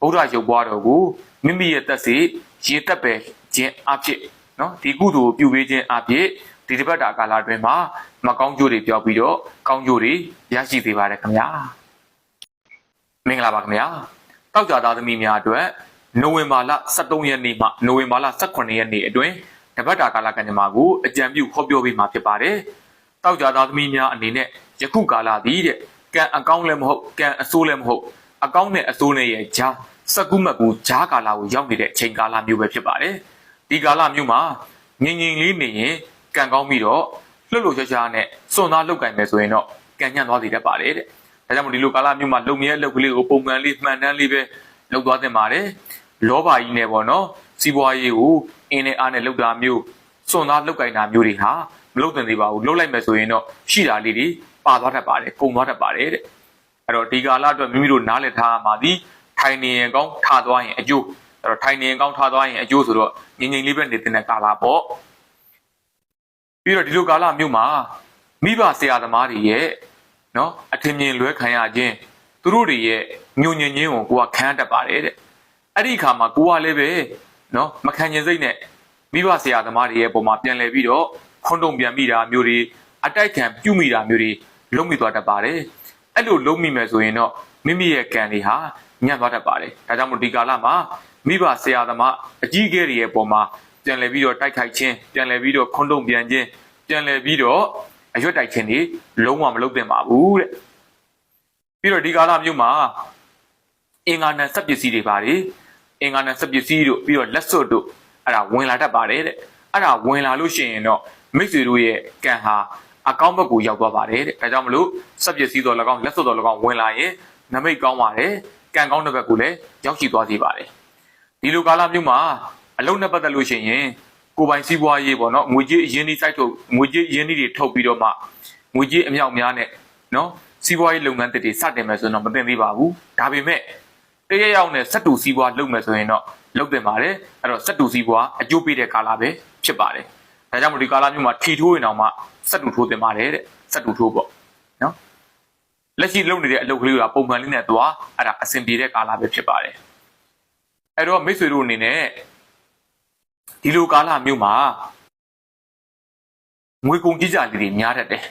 ဗုဒ္ဓရုပ်ပွားတော်ကိုမိမိရဲ့တက်စီရေတက်ပဲခြင်းအဖြစ်နော်ဒီကုသိုလ်ကိုပြုပေးခြင်းအဖြစ်ဒီတစ်ပတ်တာကာလအတွင်းမှာမကောင်းကျိုးတွေပြောပြီးတော့ကောင်းကျိုးတွေရရှိစေပါတယ်ခင်ဗျာမင်္ဂလာပါခင်ဗျာတောက်ကြသားသမီးများအတွက် နိုဝင်ဘာလ23ရက်နေ့မှနိုဝင်ဘာလ18ရက်နေ့အတွင်းတပတ်တာကာလကံကြမ္မာကိုအကြံပြုဟောပြောပေးမှာဖြစ်ပါတယ်တောက်ကြသားသမီးများအနေနဲ့ယခုကာလသည်တဲ့ကံအကောင်းလည်းမဟုတ်ကံအဆိုးလည်းမဟုတ်အကောင်းနဲ့အဆိုးနဲ့ရဲ့ဂျာစကုမတ်ကူဂျာကာလကိုရောက်နေတဲ့အချိန်ကာလမျိုးပဲဖြစ်ပါတယ်ဒီကာလမျိုးမှာငြိမ်ငြိမ်လေးနေရင်ကံကောင်းပြီးတော့လှုပ်လှုပ်ရှားရှားနဲ့စွန့်သားလောက်ကင်မယ်ဆိုရင်တော့ကံညံ့သွားစေတတ်ပါတယ်တဲ့ဒါကြောင့်မို့ဒီလိုကာလမျိုးမှာလုံမြဲအလုပ်ကလေးကိုပုံမှန်လေးမှန်တမ်းလေးပဲ လုပ်သွားသင့်ပါတယ်လောဘကြီးနဲ့ပေါ့နော်စီးပွားရေးကိုအင်းနဲ့အားနဲ့လုပ်တာမျိုးစွန့်သားလောက်ကင်တာမျိုးတွေဟာမလုပ်သင့်သေးပါဘူးလုပ်လိုက်မယ်ဆိုရင်တော့ရှိတာလေးတွေပါသွားတတ်ပါတယ်ကုန်သွားတတ်ပါတယ်တဲ့အဲ့တော့ဒီကာလအတွက်မိမိတို့နားလည်ထားရမှာဒီထိုင်နေရင်ကောင်းထားသွားရင်အကျိုးအဲ့တော့ထိုင်နေရင်ကောင်းထားသွားရင်အကျိုးဆိုတော့ငြိမ်ငြိမ်လေးပဲနေတဲ့ကာလပေါ့ပြီးတော့ဒီလိုကာလမျိုးမှာမိဘဆရာသမားတွေရဲ့နော်အထင်မြင်လွဲခံရခြင်း သူတို့တွေရဲ့ညဉ့်ညင်ခြင်းကိုကိုကခံတတ်ပါတယ်တဲ့အဲ့ဒီအခါမှာကိုကလည်းပဲနော်မခံကျင်စိတ်နဲ့မိဘဆရာသမားတွေရဲ့ပုံမှာပြန်လဲပြီးတော့ခွန်းတုံပြန်မိတာမျိုးတွေအတိုက်ခံပြုမိတာမျိုးတွေလုံးမိသွားတတ်ပါတယ်အဲ့လိုလုံးမိမယ်ဆိုရင်တော့မိမိရဲ့ကံတွေဟာညံ့သွားတတ်ပါတယ်ဒါကြောင့်မို့ဒီကာလမှာမိဘဆရာသမားအကြီးအကဲတွေရဲ့ပုံမှာပြန်လည်ပြီးတော့တိုက်ခိုက်ခြင်းပြန်လည်ပြီးတော့ခွန်းတုံပြန်ခြင်းပြန်လည်ပြီးတော့အရွက်တိုက်ခြင်းတွေလုံးဝမလုပ်သင့်ပါဘူးတဲ့ ပြီးတော့ဒီကာလမျိုးမှာအင်္ဂါနံစက်ပစ္စည်းတွေပါတယ်အင်္ဂါနံစက်ပစ္စည်းတို့ပြီးတော့လက်စွပ်တို့အဲ့ဒါဝင်လာတတ်ပါတယ်တဲ့အဲ့ဒါဝင်လာလို့ရှိရင်တော့မိတ်ဆွေတို့ရဲ့ကံဟာအကောင့်ဘက်ကိုရောက်သွားပါတယ်တဲ့ဒါကြောင့်မလို့စက်ပစ္စည်းတော်၎င်းလက်စွပ်တော်၎င်းဝင်လာရင်နမိတ်ကောင်းပါတယ်ကံကောင်းတဲ့ဘက်ကိုလည်းရောက်ရှိသွားစေပါတယ်ဒီလိုကာလမျိုးမှာအလုံးနဲ့ပတ်သက်လို့ရှိရင်ကိုယ်ပိုင်စီးပွားရေးပေါ့နော်ငွေကြေးအရင်းနှီးစိုက်ထုတ်ငွေကြေးအရင်းနှီးတွေထုတ်ပြီးတော့မှငွေကြေးအမြောက်များနဲ့နော် စီးပွားရေးလုပ်ငန်းတစ်တွေစတင်မယ်ဆိုရင်တော့မတင်သေးပါဘူးဒါပေမဲ့တရရောက်နဲ့စက်တူစီးပွားလုပ်မယ်ဆိုရင်တော့လုပ်တင်ပါတယ်အဲ့တော့စက်တူစီးပွားအကျိုးပေးတဲ့ကာလပဲဖြစ်ပါတယ်ဒါကြောင့်မို့ဒီကာလမျိုးမှာထီထိုးရင်တော့မှစက်တူထိုးတင်ပါတယ်တဲ့စက်တူထိုးပေါ့နော်လက်ရှိလုပ်နေတဲ့အလုပ်ကလေးကပုံမှန်လေးနဲ့သွားအဲ့ဒါအဆင်ပြေတဲ့ကာလပဲဖြစ်ပါတယ်အဲ့တော့မိတ်ဆွေတို့အနေနဲ့ဒီလိုကာလမျိုးမှာငွေကုန်ကြီးကြလေးတွေများတတ်တယ်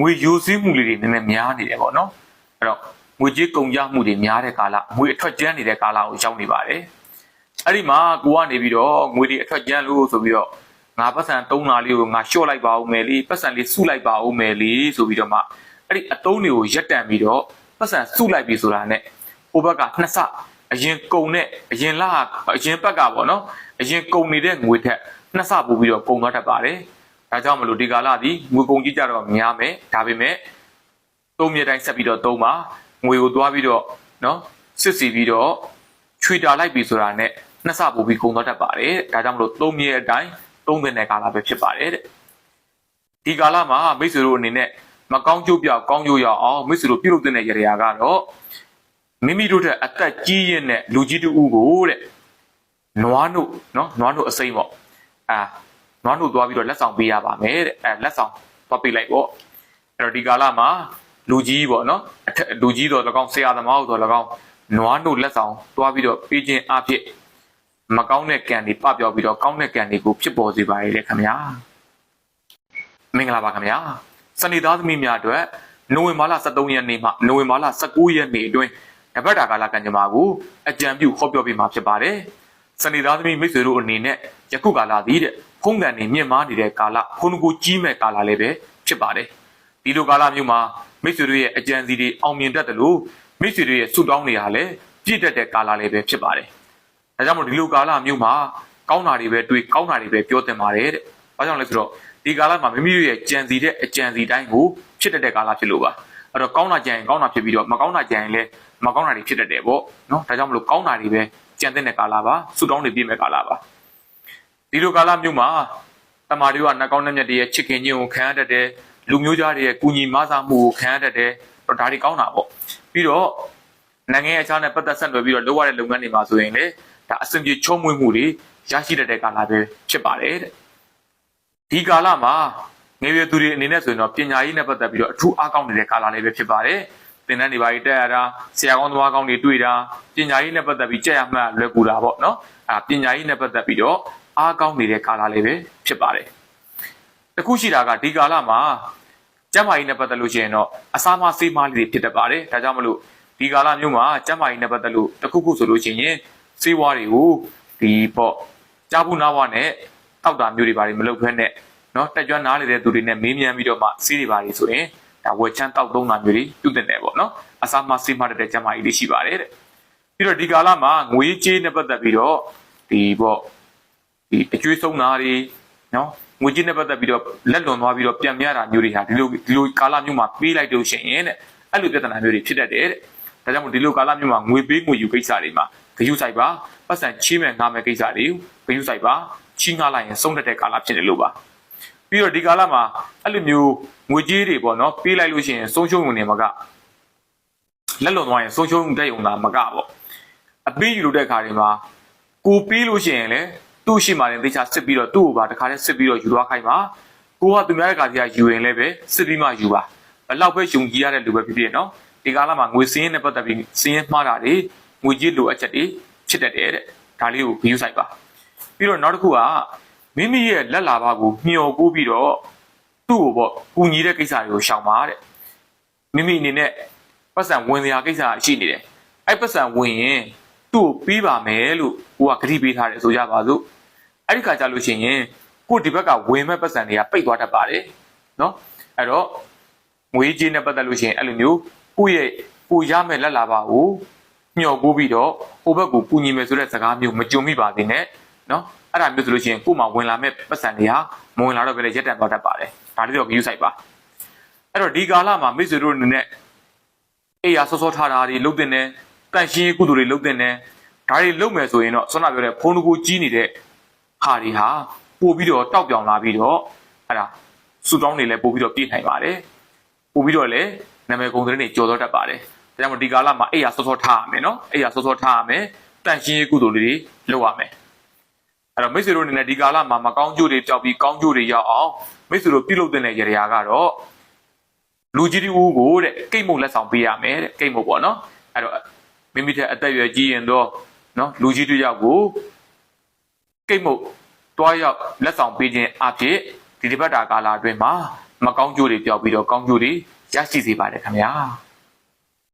ငွေယူစည်းမှုလေးတွေနည်းနည်းများနေတယ်ပေါ့နော်အဲ့တော့ငွေကြေးကုန်ကြမှုတွေများတဲ့ကာလငွေအထွက်ကျန်းနေတဲ့ကာလကိုရောက်နေပါတယ်အဲ့ဒီမှာကိုကနေပြီးတော့ငွေတွေအထွက်ကျန်းလို့ဆိုပြီးတော့ငါပတ်စံ3လာလေးကိုငါလျှော့လိုက်ပါဦးမယ်လေပတ်စံလေးစုလိုက်ပါဦးမယ်လေဆိုပြီးတော့မှအဲ့ဒီအတုံးတွေကိုရက်တန်ပြီးတော့ပတ်စံစုလိုက်ပြီဆိုတာနဲ့ဟိုဘက်ကနှစ်ဆအရင်ကုန်တဲ့အရင်လအရင်ဘက်ကပေါ့နော်အရင်ကုန်နေတဲ့ငွေထက်နှစ်ဆပို့ပြီးတော့ကုန်သွားတတ်ပါတယ် ဒါကြောင့်မလို့ဒီကာလသည်ငွေကုန်ကြီးကြတော့များမယ်ဒါပေမဲ့သုံးမြဲတိုင်းဆက်ပြီးတော့သုံးပါငွေကိုသွားပြီးတော့နော်စစ်စီပြီးတော့ချွေတာလိုက်ပြီဆိုတာနဲ့နှစ်ဆပို့ပြီးကုန်သွားတတ်ပါတယ်ဒါကြောင့်မလို့သုံးမြဲအတိုင်းသုံးတဲ့ကာလပဲဖြစ်ပါတယ်တဲ့ဒီကာလမှာမိတ်ဆွေတို့အနေနဲ့မကောင်းကျိုးပြောက်ကောင်းကျိုးရအောင်မိတ်ဆွေတို့ပြုလုပ်တဲ့ရရာကတော့မိမိတို့တဲ့အသက်ကြီးရင်တဲ့လူကြီးတူဦးကိုတဲ့နွားတို့နော်နွားတို့အစိမ့်ပေါ့အာ နွားတို့သွားပြီးတော့လက်ဆောင်ပေးရပါမယ်တဲ့အဲလက်ဆောင်သွားပေးလိုက်ပေါ့အဲ့တော့ဒီကာလမှာလူကြီးပေါ့နော်အထက်လူကြီးတော်၎င်းဆရာသမားတော်၎င်းနွားတို့လက်ဆောင်သွားပြီးတော့ပေးခြင်းအဖြစ်မကောင်းတဲ့ကံတွေပပျောက်ပြီးတော့ကောင်းတဲ့ကံတွေကိုဖြစ်ပေါ်စေပါရဲ့လေခင်ဗျာမင်္ဂလာပါခင်ဗျာစနေသားသမီးများအတွက်နိုဝင်ဘာလ23ရက်နေ့မှနိုဝင်ဘာလ19ရက်နေ့အတွင်းတပတ်တာကာလကံကြမ္မာကိုအကြံပြုဟောပြောပေးမှာဖြစ်ပါတယ်စနေသားသမီးမိတ်ဆွေတို့အနေနဲ့ယခုကာလသည်တဲ့ ဖုံးကန်နေမြင့်မားနေတဲ့ကာလဖုန်းကိုကြီးမဲ့ကာလလည်းပဲဖြစ်ပါတယ်ဒီလိုကာလမျိုးမှာမိတ်ဆွေတို့ရဲ့အကြံစီတွေအောင်မြင်တတ်တယ်လို့မိတ်ဆွေတို့ရဲ့ဆုတောင်းတွေဟာလည်းပြည့်တတ်တဲ့ကာလလည်းပဲဖြစ်ပါတယ်ဒါကြောင့်မို့ဒီလိုကာလမျိုးမှာကောင်းတာတွေပဲတွေးကောင်းတာတွေပဲပြောတင်ပါတယ်တဲ့။ဘာကြောင့်လဲဆိုတော့ဒီကာလမှာမိမိတို့ရဲ့ကြံစီတဲ့အကြံစီတိုင်းကိုဖြစ်တတ်တဲ့ကာလဖြစ်လို့ပါ။အဲ့တော့ကောင်းတာကြံရင်ကောင်းတာဖြစ်ပြီးတော့မကောင်းတာကြံရင်လည်းမကောင်းတာတွေဖြစ်တတ်တယ်ပေါ့နော်။ဒါကြောင့်မလို့ကောင်းတာတွေပဲကြံတဲ့ကာလပါ။ဆုတောင်းတွေပြည့်မဲ့ကာလပါ။ ဒီလိုကာလမျိုးမှာတမာတွေကနှကောင်းတဲ့မြတ်တွေရဲ့ချစ်ခင်ခြင်းကိုခံရတတ်တယ်။လူမျိုးသားတွေရဲ့ကုညီမဆာမှုကိုခံရတတ်တယ်။တော့ဒါတွေကောင်းတာပေါ့။ပြီးတော့နိုင်ငံရဲ့အခြားနဲ့ပတ်သက်ဆက်နွယ်ပြီးတော့လုပ်ရတဲ့လုပ်ငန်းတွေမှာဆိုရင်လေဒါအဆင်ပြေချုံးမွေးမှုတွေရရှိတတ်တဲ့ကာလပဲဖြစ်ပါတယ်တဲ့ဒီကာလမှာငယ်ရွယ်သူတွေအနေနဲ့ဆိုရင်တော့ပညာရေးနဲ့ပတ်သက်ပြီးတော့အထူးအားကောင်းနေတဲ့ကာလလေးပဲဖြစ်ပါတယ်သင်တန်းတွေပါကြီးတက်ရတာဆရာကောင်းသမားကောင်းတွေတွေ့တာပညာရေးနဲ့ပတ်သက်ပြီးကြက်ရမှတ်လွယ်ကူတာပေါ့နော်အဲပညာရေးနဲ့ပတ်သက်ပြီးတော့ အားကောင်းနေတဲ့ကာလလေးပဲဖြစ်ပါတယ်။တခုရှိတာကဒီကာလမှာကျန်းမာရေးနဲ့ပတ်သက်လို့ရှိရင်တော့အစာမဆေးမလေးတွေဖြစ်တတ်ပါတယ်။ဒါကြောင့်မလို့ဒီကာလမျိုးမှာကျန်းမာရေးနဲ့ပတ်သက်လို့တခုခုဆိုလို့ရှိရင်ဆေးဝါးတွေကိုဒီပေါ့ကြားဘူးနားဝနဲ့တောက်တာမျိုးတွေပါတယ်မလုပ်ဖက်နဲ့နော်တက်ကြွနားလေတဲ့သူတွေနဲ့မေးမြန်းပြီးတော့မှဆေးတွေပါတယ်ဆိုရင်ဒါဝက်ချမ်းတောက်သုံးတာမျိုးတွေပြုတင်တယ်ပေါ့နော်အစာမဆေးမတဲ့ကျန်းမာရေးတွေရှိပါတယ်တဲ့ပြီးတော့ဒီကာလမှာငွေကြေးနဲ့ပတ်သက်ပြီးတော့ဒီပေါ့ ဒီအကျွေးဆုံးတာတွေနော်ငွေကြေးနဲ့ပတ်သက်ပြီးတော့လက်လွန်သွားပြီးတော့ပြန်ပြတာမျိုးတွေဟာဒီလိုဒီလိုကာလမျိုးမှာပေးလိုက်လို့ရှိရင်တဲ့အဲ့လိုပြဿနာမျိုးတွေဖြစ်တတ်တယ်တဲ့ဒါကြောင့်မို့ဒီလိုကာလမျိုးမှာငွေပေးငွေယူကိစ္စတွေမှာဂယုဆိုင်ပါပတ်စံချီးမဲ့ငားမဲ့ကိစ္စတွေဂယုဆိုင်ပါချီးငားလိုက်ရင်ဆုံးတတ်တဲ့ကာလဖြစ်တယ်လို့ပါပြီးတော့ဒီကာလမှာအဲ့လိုမျိုးငွေကြေးတွေပေါ့နော်ပေးလိုက်လို့ရှိရင်ဆုံးရှုံးဝင်နေမှာကလက်လွန်သွားရင်ဆုံးရှုံးတဲ့ုံသာမကပေါ့အပေးယူလို့တဲ့ခါတွေမှာကိုပေးလို့ရှိရင်လည်း သူ့ရှိမှလည်းသေချာစစ်ပြီးတော့သူ့ကိုပါတခါတည်းစစ်ပြီးတော့ယူသွားခိုင်းပါကိုကသူများရဲ့ကာစီကယူရင်လည်းပဲစစ်ပြီးမှယူပါဘယ်လောက်ပဲယုံကြည်ရတဲ့လူပဲဖြစ်ဖြစ်နော်ဒီကာလမှာငွေစင်းနဲ့ပတ်သက်ပြီးစင်းမှားတာတွေငွေကြေးလိုအပ်ချက်တွေဖြစ်တတ်တယ်တဲ့ဒါလေးကိုဂရုစိုက်ပါပြီးတော့နောက်တစ်ခုကမိမိရဲ့လက်လာဘကိုမျှော်ကိုးပြီးတော့သူ့ကိုပေါ့ကူညီတဲ့ကိစ္စတွေကိုရှောင်ပါတဲ့မိမိအနေနဲ့ပတ်စံဝင်စရာကိစ္စရှိနေတယ်အဲ့ပတ်စံဝင်ရင်သူ့ကိုပြီးပါမယ်လို့ကိုကဂတိပေးထားတယ်ဆိုကြပါစို့ အဲ့ဒီခါကြလို့ရှိရင်ကိုဒီဘက်ကဝင်မဲ့ပတ်စံတွေကပိတ်သွားတတ်ပါတယ်နော်အဲ့တော့ငွေကြေးနဲ့ပတ်သက်လို့ရှိရင်အဲ့လိုမျိုးကိုယ့်ရဲ့ကိုရမဲ့လက်လာပါကိုမျှော်ကိုပြီးတော့ဟိုဘက်ကိုပူညီမယ်ဆိုတဲ့စကားမျိုးမကြုံမိပါသေးနဲ့နော်အဲ့ဒါမျိုးဆိုလို့ရှိရင်ကို့မှာဝင်လာမဲ့ပတ်စံတွေဟာမဝင်လာတော့ဘဲရက်တန်သွားတတ်ပါတယ်ဒါလေးတော့ view site ပါအဲ့တော့ဒီကာလမှာမိတ်ဆွေတို့အနေနဲ့အေးရဆော့ဆော့ထားတာတွေလုတ်တင်တယ်တန့်ရှင်းရေးကုသိုလ်တွေလုတ်တင်တယ်ဒါတွေလုတ်မယ်ဆိုရင်တော့ဆွမ်းနာပြောတဲ့ဖုန်းတကူကြီးနေတဲ့ ဟာတွေဟာပို့ပြီးတော့တောက်ပြောင်လာပြီးတော့အဲ့ဒါစူတောင်းတွေလည်းပို့ပြီးတော့ပြည့်နိုင်ပါတယ်ပို့ပြီးတော့လည်းနာမည်ကုန်တဲ့တွေကြော်တော့တတ်ပါတယ်ဒါကြောင့်မို့ဒီကာလမှာအေးရဆော့ဆော့ထားရမယ်နော်အေးရဆော့ဆော့ထားရမယ်တန့်ရှင်းရေးကုသိုလ်တွေလုပ်ရမယ်အဲ့တော့မိတ်ဆွေတို့အနေနဲ့ဒီကာလမှာမကောင်းကျိုးတွေကြောက်ပြီးကောင်းကျိုးတွေရောက်အောင်မိတ်ဆွေတို့ပြုလုပ်တဲ့ရေရာကတော့လူကြီးတူကိုတဲ့ကိတ်မုတ်လက်ဆောင်ပေးရမယ်တဲ့ကိတ်မုတ်ပေါ့နော်အဲ့တော့မိမိတဲ့အသက်အရွယ်ကြီးရင်တော့နော်လူကြီးတူရောက်ကို ကိတ်မုတ်တွားရောက်လက်ဆောင်ပေးခြင်းအဖြစ်ဒီဒီဘက်တာကာလအတွင်းမှာမကောင်းကျိုးတွေကြောက်ပြီးတော့ကောင်းကျိုးတွေရရှိစေပါတယ်ခင်ဗျာ